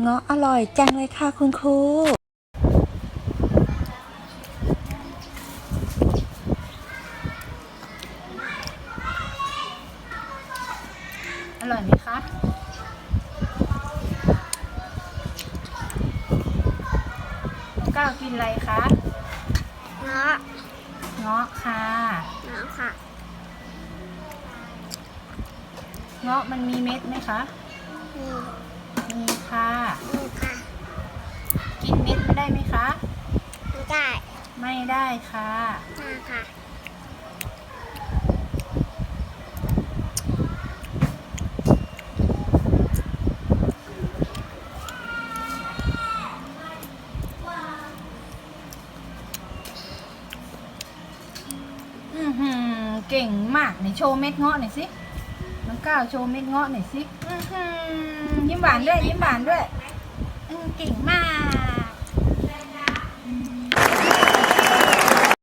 เงาะอร่อยจังเลยค่ะคุณครู อร่อยไหมคะก้าวกินอะไรคะเงาะเงาะค่ะเงาะค่ะ เงาะมันมีเม็ดไหมคะนี่มีค่ะ นี่ค่ะ กินเม็ด ไม่ได้ไหมคะ ไม่ได้ไม่ได้ค่ะ มาค่ะอือหือเก่งมากไหนโชว์เม็ดเงาะหน่อยสิน้องก้าวโชว์เม็ดเงาะหน่อยสิ อื้อหือยิ้มหวานด้วย ยิ้มหวานด้วย อือเก่งมาก